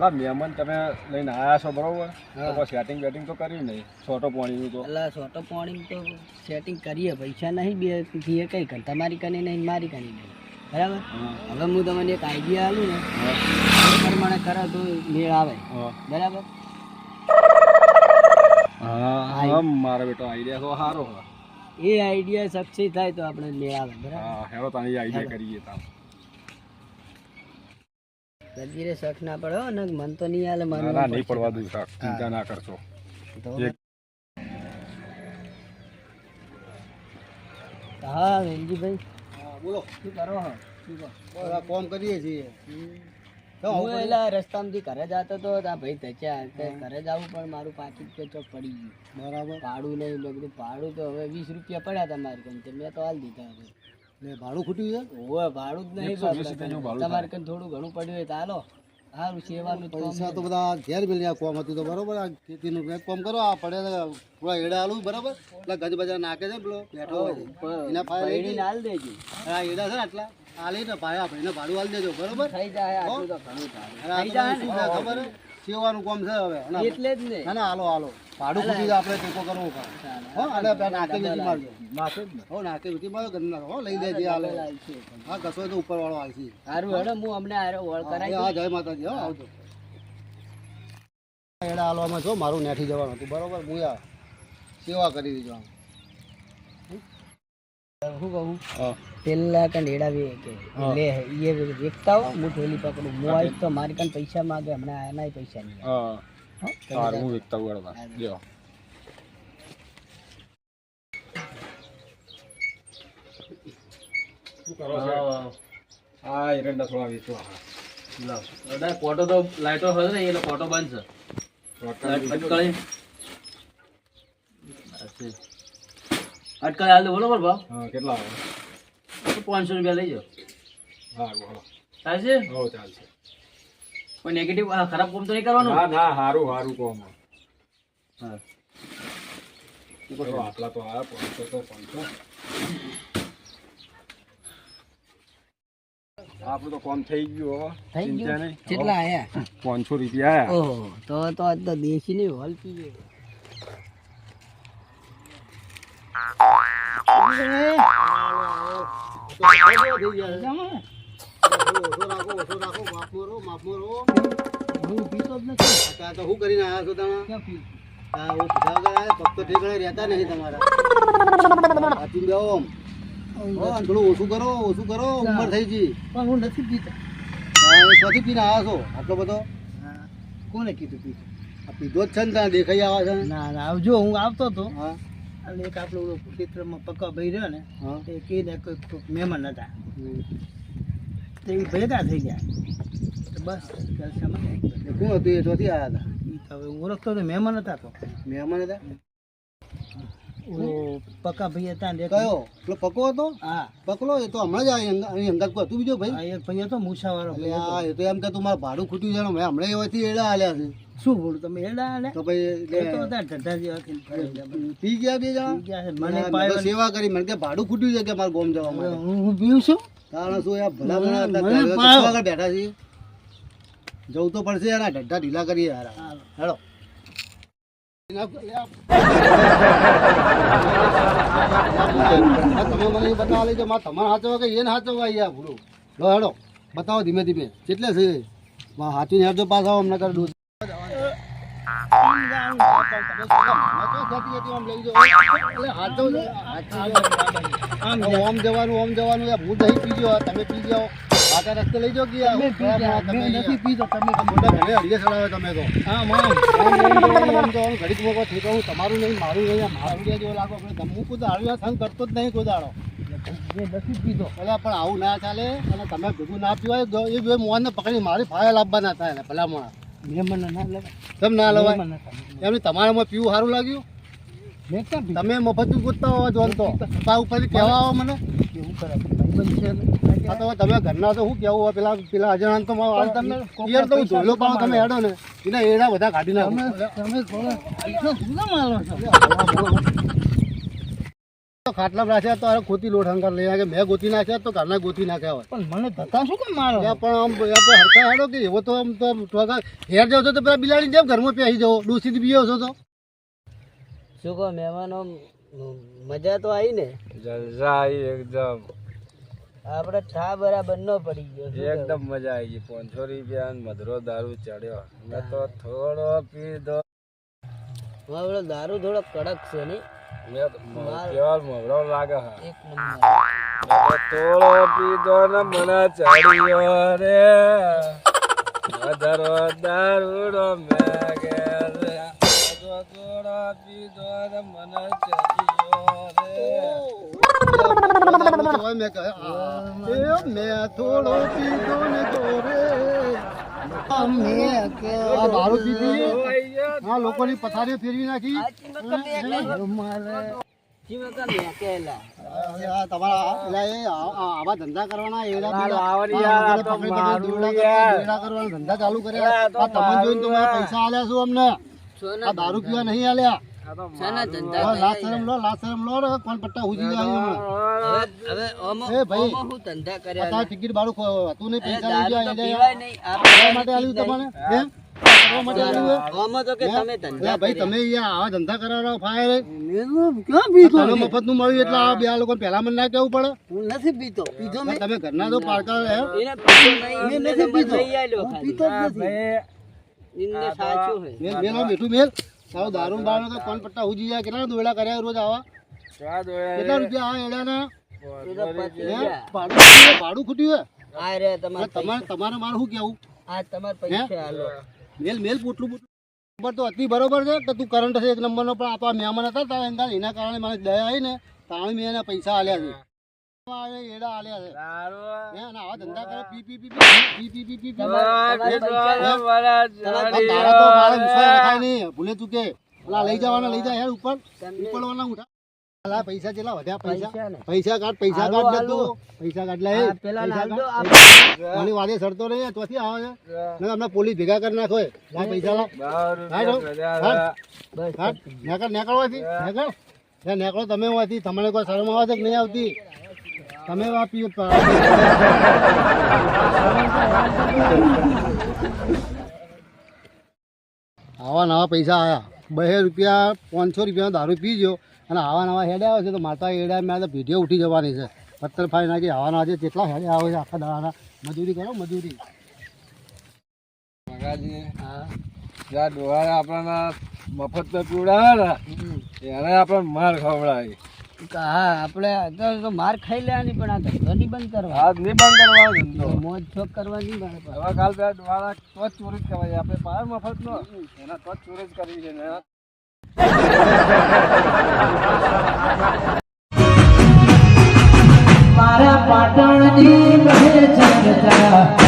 લા મહેમાન તમે લઈને આયા છો બરોબર? તો. સેટિંગ બેટિંગ તો કર્યું નહીં? છોટો પાણીનું તો. એટલે છોટો પાણી તો સેટિંગ કરીએ પૈસા નહીં બેથી કઈ કર તમારી કની નહીં મારી કરી નહીં. બરાબર. હવે હું તમને એક આઈડિયા આલું ને પ્રમાણે કરો તો મેળ આવે. બરાબર? હા મારો બેટો આઈડિયા તો સારો એ આઈડિયા સક્સેસ થાય તો આપણે મેળ આવે બરાબર? હેરો તને આઈડિયા કરીએ તા ગરજીરે શક ના પડો ને મન તો નહીં હાલે મન ના નહીં પડવા દઉં શાક. ચિંતા ના કરશો. હા વેલજીભાઈ બોલો. શું કરો હા? કોમ કરીએ છીએ. હું એલા રસ્તામાંથી ઘરે જતો તો આ ભાઈ ધચ્યા. ઘરે જવું પણ મારું પાકીટ તો ચોક પડી ગયું. બરાબર. ભાડું નહીં મેં કીધું ભાડું તો હવે વીસ રૂપિયા પડ્યા તમારી. કન તે મેં તો હાલ દીધા હવે. એટલે ભાડું ખૂટ્યું છે? ઓય ભાડું જ નહીં તમારે કન થોડું ઘણું પડ્યું હોય તો હાલો. સારું સેવાનું પૈસા તો બધા ઘેર મિલ્યા કોમ હતું તો બરોબર આ ખેતીનું કંઈક કોમ કરો આ પડે પૂરા થોડા એડા આલું બરાબર? એટલે ગજ બજાર નાખે છે પેલો બેઠો હોય છે. એના લઈ હાલ દેજો. આ એડા છે ને આટલા. ને પાયા ભાઈ આ ભાઈને ભાડું હાલ દેજો બરોબર? થઈ જાય આટલું તો ઘણું થાય. થઈ જાય ખબર છે? સેવાનું કોમ છે હવે એટલે જ ને. ના હાલો હાલો. ભાડું ખૂટી આપણે ટેકો કરવો પડે. હો અને નાકે વીટી મારજો. માથે જ ને. હો નાકે વીટી મારો ગંદા હો લઈ દેજે હાલો. હા કસો તો ઉપર વાળો આવશે સારું હેડો હું અમને આરો ઓળ કરાવી હા જય માતાજી હો આવજો. એડા હાલવામાં જો મારું નેઠી જવાનું હતું. બરોબર આ સેવા કરી દીધો આમ. શું કહું? હા. પેલા કંડેડા એડાવી કે લે એ વેચતા હો હું થેલી પકડું. હું આવીશ તો મારી કન પૈસા માંગે હમણાં એનાય પૈસા નહીં હા. હો? સારું હું વેચતા ઉગાડવા જો શું કરો છો? હા. એરંડા થોડા વેચવા. હા ફોટો તો લાઈટો હશે ને એટલે ફોટો બંધ રોટલા અટકાય હાલ બોલો ભાવ? હા કેટલા આવે? પાંચસો રૂપિયા લઈ જાઓ. સારું ચાલશે? હો ચાલશે. કોઈ નેગેટિવ ખરાબ કામ તો નહીં કરવાનું? ના ના સારું સારું કોમ. હા. આટલા તો આયા પાંચસો તો પાંચસો. આપણું તો કોમ થઈ ગયું હવે થઈ ગયું? કેટલા આયા? પાંચસો રૂપિયા આયા. ઓહો તો તો આજ તો દેશી ની હોલ પી ઓછો હું કરીને આવ્યા છો તમે રહેતા નહીં તમારા થોડું ઓછું કરો ઓછું કરો ઉંમર થઈ ગઈ પણ હું નથી પીતો હા, પીને આવ્યા છો આટલો બધો કોને કીધું આ પીધો જ છે ને દેખાઈ આવે છે ના ના આવજો હું આવતો હતો હા. અને એક આપણું ચિત્રમાં પક્કા ભાઈ રહ્યો ને એ કહીને કોઈ મહેમાન હતા તે એ ભેગા થઈ ગયા. તો બસ જલસામાં શું હતું એ? ચોથી આવ્યા હતા? હવે હું ઓળખતો તો મહેમાન હતા તો. મહેમાન હતા? પક્કા ભાઈ હતા ને કયો? પેલો પકો હતો? હા. પકલો એ તો હમણાં જ અહીં અંગાત કોઈ હતું બીજો ભાઈ? એક ભાઈ હતો મૂછાવાળો આ એ તો એમ કે તું મારું ભાડું ખૂટ્યું છે ને મેં હમણાં એવાથી એડા આલ્યા છે. શું બોલું તમે એડા આલે તો ભાઈ તો ઢઢા જેવા. પી ગયા બે જણા. મને સેવા કરી મને કે ભાડું ખૂટ્યું છે કે મારે ગોમ જવા માટે? હું હું પીવું છું? કારણ શું યાર ભલા ભલા તો બેઠા છીએ જવું તો પડશે યાર આ ઢઢા ઢીલા કરીએ યાર. હેલો હેડો. તમે મને બતાવવા લઈ જાઓ તમારે હાચવા કે એને હાચવા અહીંયા ભૂલું લો હેડો બતાવો ધીમે ધીમે કેટલે છે માં હાચવીને હેડજો આવો અમને કર આમ ઓમ જવાનું ઓમ જવાનું ભૂત હું દહીં પી ગયો તમે પી જાઓ આટા રસ્તે લઈ કે યાર તમે પી ગયા. તમે મેં નથી પીતો તમે મોટા ભલે અડીએ ચડાવે તમે તો. હા માં આમ તો ઘડીક મોકો ઠેકાવું તમારું નહીં મારું નહીં મારું નહીં જો લાગો. આપણે હું કોઈ દાડો સંગ કરતો જ નહીં કોઈ દાડો. મેં નથી પીતો ભલે પણ આવું ના ચાલે અને તમે ભેગું ના પીવાય એ બે મોહનને પકડી મારી ફાયલ આપવાના થાય ને ભલા મોણા મહેમાન ના લેવાય. કેમ ના લવાય? મહેમાન ના થાય. એમને તમારામાં પીવું સારું લાગ્યું? મેં તમે મફત ગોતતા હોવા જોન તો. ઉપરથી કહેવા આવો મને. કેવું કરે ભાઈબંધ છે ને. આ તો તમે ઘરના તો શું કેવું હોય પેલા પેલા અજાણ તો મારો- પણ તમે યાર તો હું ધોલો પાડો તમે. હેડો ને. એના એડા બધા કાઢી નાખો. ખાટલા રાખ્યા તો અરે ખોતી લોટ હંકાર લઈ મેં ગોતી નાખ્યા તો ઘરના ગોતી નાખ્યા હોય. પણ મને ધક્કા શું કેમ મારો? પણ આમ હરકા હેડો કે એવો તો આમ તો હેર જાવ છો તો પેલા બિલાડી જેમ ઘરમાં પહેરી જાઓ ડોસીથી બીજો છો તો. શું કહો મહેમાનો મજા તો આવી ને? આવી એકદમ. આપણે ઠા બરાબર નો પડી ગયો એકદમ મજા આવી ગઈ. પાંચસો રૂપિયા મધરો દારૂ ચડ્યો. મેં તો થોડો પીધો. કહું? દારૂ થોડો કડક છે ને. કેવા મવરો લાગે હા. એક નંબર. તો થોડો પીધો ને મને ચડ્યો રે. મધરો દારૂડો મેં ઘેર રે. થોડો પીધો ને મને ચડ્યો રે. મેં થોડો પીધો ને દોરે દારૂ પીધી. આ લોકોની પથારી ફેરવી નાખી. તમારા ધંધા કરવાના ધંધા ચાલુ કર્યા. તમે જોઈને તમે પૈસા આલ્યા છો અમને. આ દારૂ પીવા નહીં આલ્યા. ધંધા લાસ્ટ શરમ લો મફતનું મળ્યું એટલે આ બે લોકો પેલા મને ના કેવું પડે. હું નથી પીતો. પીધો તમે ઘરના તો પારકા પીતો પીતો બેઠું મેલ. તારો દારૂ બાર તો કોણ પટ્ટા ઉજી જાય કેટલા દોડા કર્યા રોજ આવા? કેટલા રૂપિયા આ એડાના. ભાડું ખૂટ્યું હે? ભાડું ખૂટ્યું આ રે તમારે તમારે તમારે મારે શું કેવું આ તમારે પૈસા આલો મેલ મેલ પોટલું પોટલું. ખબર તો હતી બરોબર છે કે તું કરંટ હશે એક નંબરનો પણ આ તો મહેમાન હતા તારા એના એના કારણે મને દયા આવી ને તાણે મેં એના પૈસા આલ્યા છે. ભૂલે ચૂકે પેલા લઈ જવાના લઈ જાય ઉપર. ઉપડવાના ઉઠા પૈસા જેટલા વધ્યા પૈસા. પૈસા કાઢ પૈસા કાઢ જતો પૈસા કાઢ લે. પેલા વાદે સરતો રહે તો આવે છે. અમને પોલીસ ભેગા કરી નાખો પૈસા લાવ. નેકળ નેકળ હોય નેકળ. નેકળો તમે હોયથી. તમને કોઈ શરમ આવે છે કે નહીં આવતી? તમે વાપી આવા નવા પૈસા આવ્યા બે રૂપિયા પાંચસો રૂપિયા દારૂ પી પીજો અને આવા નવા હેડે આવે છે તો માતા એડા મેં તો ભીડીઓ ઉઠી જવાની છે. પથ્થર ફાઈ નાખી આવા નવા જે કેટલા હેડે આવે છે આખા દાડાના. મજૂરી કરો મજૂરી. હા ડોહાએ આપણને મફત તો પીવડાવે ને એને આપણને માર ખવડાવી. હા આપણે અત્યારે તો માર ખાઈ લેવાની પણ આ ધંધો નહીં બંધ કરવા. હાથ નહીં બંધ કરવા ધંધો. મોજ શોખ કરવાની મારે હવે કાલ ડોહાના તો જ ચોરી જ કરાય આપણે પાર મફત નો એના તો ચોરી જ કરવી છે મારા પાટણની કહે છે